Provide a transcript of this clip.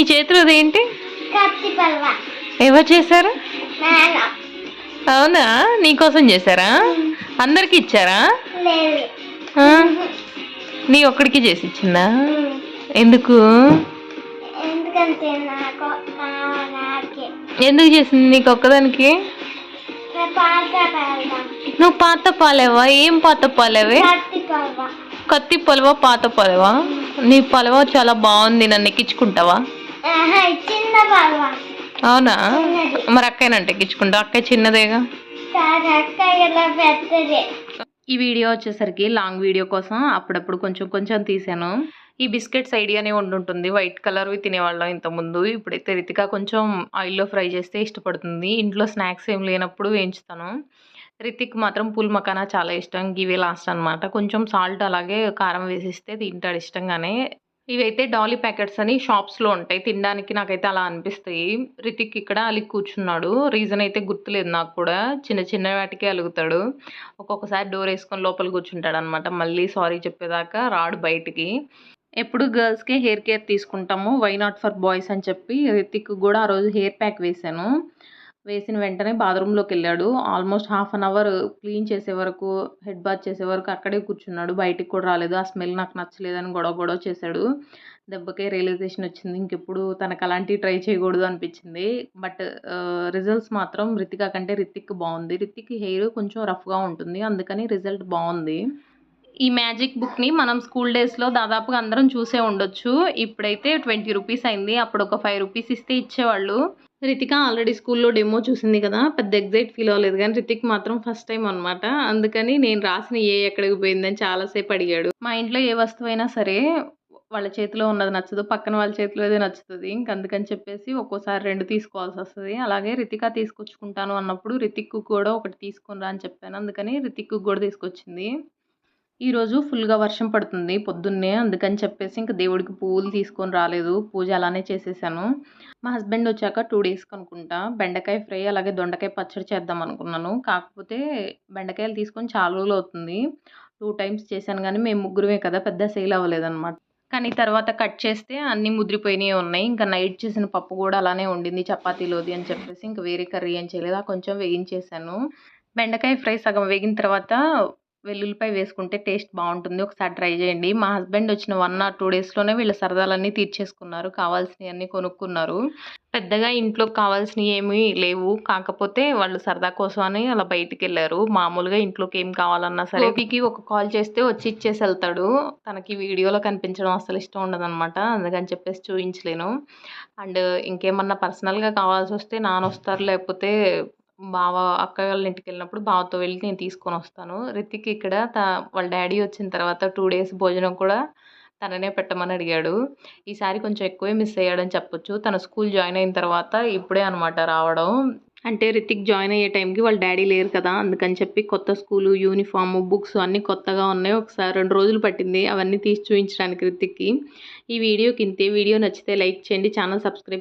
నీ చేతిలో పల్వ. ఎవరు చేశారు? అవునా? నీకోసం చేశారా? అందరికి ఇచ్చారా? నీ ఒక్కడికి చేసి ఇచ్చిందా? ఎందుకు? ఎందుకు చేసింది నీకు ఒక్కదానికి? నువ్వు పాత పాలేవా? ఏం పాత పాలేవే? కత్తి పల్వ. పాత పలవా? నీ పలవ చాలా బాగుంది. నన్ను ఎక్కించుకుంటావా? అవునా? మరి అక్కయ్యనంటే ఎక్కించుకుంటా. అక్కయ్య చిన్నదేగా? ఈ వీడియో వచ్చేసరికి లాంగ్ వీడియో కోసం అప్పుడప్పుడు కొంచెం కొంచెం తీసాను. ఈ బిస్కెట్స్ ఐడియానే ఉండుంటుంది. వైట్ కలర్వి తినేవాళ్ళం ఇంతకుముందు. ఇప్పుడైతే రితిక కొంచెం ఆయిల్లో ఫ్రై చేస్తే ఇష్టపడుతుంది. ఇంట్లో స్నాక్స్ ఏం లేనప్పుడు వేయించుతాను. రితిక్ మాత్రం పూల్ మకానా చాలా ఇష్టం. గివే లాస్ట్ అనమాట కొంచెం సాల్ట్ అలాగే కారం వేసిస్తే తింటాడు ఇష్టంగానే. ఇవైతే డాలీ ప్యాకెట్స్ అని షాప్స్లో ఉంటాయి. తినడానికి నాకైతే అలా అనిపిస్తాయి. రితిక్ ఇక్కడ అలిగి కూర్చున్నాడు. రీజన్ అయితే గుర్తులేదు నాకు కూడా. చిన్న చిన్న వాటికే అలుగుతాడు. ఒక్కొక్కసారి డోర్ వేసుకొని లోపల కూర్చుంటాడు అనమాట మళ్ళీ సారీ చెప్పేదాకా రాడు బయటికి. ఎప్పుడు గర్ల్స్కే హెయిర్ కేర్ తీసుకుంటాము? వై నాట్ ఫర్ బాయ్స్ అని చెప్పి రితిక్ కూడా ఆ రోజు హెయిర్ ప్యాక్ వేశాను. వేసిన వెంటనే బాత్రూంలోకి వెళ్ళాడు. Almost half an hour clean చేసే వరకు హెడ్ బాత్ చేసే వరకు అక్కడే కూర్చున్నాడు. బయటికి కూడా రాలేదు. ఆ స్మెల్ నాకు నచ్చలేదని గొడవ గొడవ చేశాడు. దెబ్బకే రియలైజేషన్ వచ్చింది. ఇంకెప్పుడు తనకు అలాంటివి ట్రై చేయకూడదు అనిపించింది. బట్ రిజల్ట్స్ మాత్రం రితిక కంటే రితిక్ బాగుంది. రితిక్ హెయిర్ కొంచెం రఫ్గా ఉంటుంది. అందుకని రిజల్ట్ బాగుంది. ఈ మ్యాజిక్ బుక్ని మనం స్కూల్ డేస్లో దాదాపుగా అందరం చూసే ఉండొచ్చు. ఇప్పుడైతే ట్వంటీ రూపీస్ అయింది. అప్పుడు ఒక ఫైవ్ రూపీస్ ఇస్తే ఇచ్చేవాళ్ళు. రితిక ఆల్రెడీ స్కూల్లో డెమో చూసింది కదా పెద్ద ఎగ్జైట్ ఫీల్ అవ్వలేదు కానీ రితిక్ మాత్రం ఫస్ట్ టైం అనమాట అందుకని నేను రాసిన ఏ ఎక్కడికి పోయిందని చాలాసేపు అడిగాడు. మా ఇంట్లో ఏ వస్తువైనా సరే వాళ్ళ చేతిలో ఉన్నది నచ్చదు పక్కన వాళ్ళ చేతిలో ఏదో నచ్చుతుంది. ఇంకందుకని చెప్పేసి ఒక్కోసారి రెండు తీసుకోవాల్సి వస్తుంది. అలాగే రితిక తీసుకొచ్చుకుంటాను అన్నప్పుడు రితిక్ కూడా ఒకటి తీసుకుని రా అని చెప్పాను. అందుకని రితిక్ కూడా తీసుకొచ్చింది. ఈరోజు ఫుల్గా వర్షం పడుతుంది పొద్దున్నే అందుకని చెప్పేసి ఇంక దేవుడికి పువ్వులు తీసుకొని రాలేదు. పూజ అలానే చేసేసాను. మా హస్బెండ్ వచ్చాక టూ డేస్కి అనుకుంటా బెండకాయ ఫ్రై అలాగే దొండకాయ పచ్చడి చేద్దాం అనుకున్నాను. కాకపోతే బెండకాయలు తీసుకొని చాలా రోజులు అవుతుంది. టూ టైమ్స్ చేశాను కానీ మేము ముగ్గురమే కదా పెద్ద సేల్ అవ్వలేదన్నమాట. కానీ తర్వాత కట్ చేస్తే అన్నీ ముద్రిపోయినాయి ఉన్నాయి. ఇంకా నైట్ చేసిన పప్పు కూడా అలానే ఉండింది చపాతీలోది అని చెప్పేసి ఇంకా వేరే కర్రీ ఏం చేయలేదు. కొంచెం వేయించేసాను బెండకాయ ఫ్రై సగం వేగిన తర్వాత వెల్లుల్లిపాయ వేసుకుంటే టేస్ట్ బాగుంటుంది. ఒకసారి ట్రై చేయండి. మా హస్బెండ్ వచ్చిన వన్ ఆర్ టూ డేస్లోనే వీళ్ళ సరదాలన్నీ తీర్చేసుకున్నారు. కావాల్సినవి అన్నీ కొనుక్కున్నారు. పెద్దగా ఇంట్లో కావాల్సినవి ఏమీ లేవు. కాకపోతే వాళ్ళు సరదా కోసం అని అలా బయటికి వెళ్ళారు మామూలుగా ఇంట్లోకి ఏం కావాలన్నా సరే గోపికి ఒక కాల్ చేస్తే వచ్చి ఇచ్చేసి వెళ్తాడు. తనకి వీడియోలో కనిపించడం అసలు ఇష్టం ఉండదన్నమాట. అందుకని చెప్పేసి చూపించలేను అండ్ ఇంకేమన్నా పర్సనల్గా కావాల్సి వస్తే నాన్న వస్తారు లేకపోతే బావ అక్క వాళ్ళ ఇంటికి వెళ్ళినప్పుడు బావతో వెళ్ళి నేను తీసుకొని వస్తాను. రితిక్ ఇక్కడ త వాళ్ళ డాడీ వచ్చిన తర్వాత టూ డేస్ భోజనం కూడా తననే పెట్టమని అడిగాడు. ఈసారి కొంచెం ఎక్కువే మిస్ అయ్యాడని చెప్పొచ్చు. తన స్కూల్ జాయిన్ అయిన తర్వాత ఇప్పుడే అనమాట రావడం. అంటే రితిక్ జాయిన్ అయ్యే టైంకి వాళ్ళ డాడీ లేరు కదా అందుకని చెప్పి కొత్త స్కూలు యూనిఫామ్ బుక్స్ అన్నీ కొత్తగా ఉన్నాయి. ఒకసారి రెండు రోజులు పట్టింది. అవన్నీ తీసి చూపించడానికి రితిక్కి. ఈ వీడియోకి ఇంతే. వీడియో నచ్చితే లైక్ చేయండి. Channel subscribe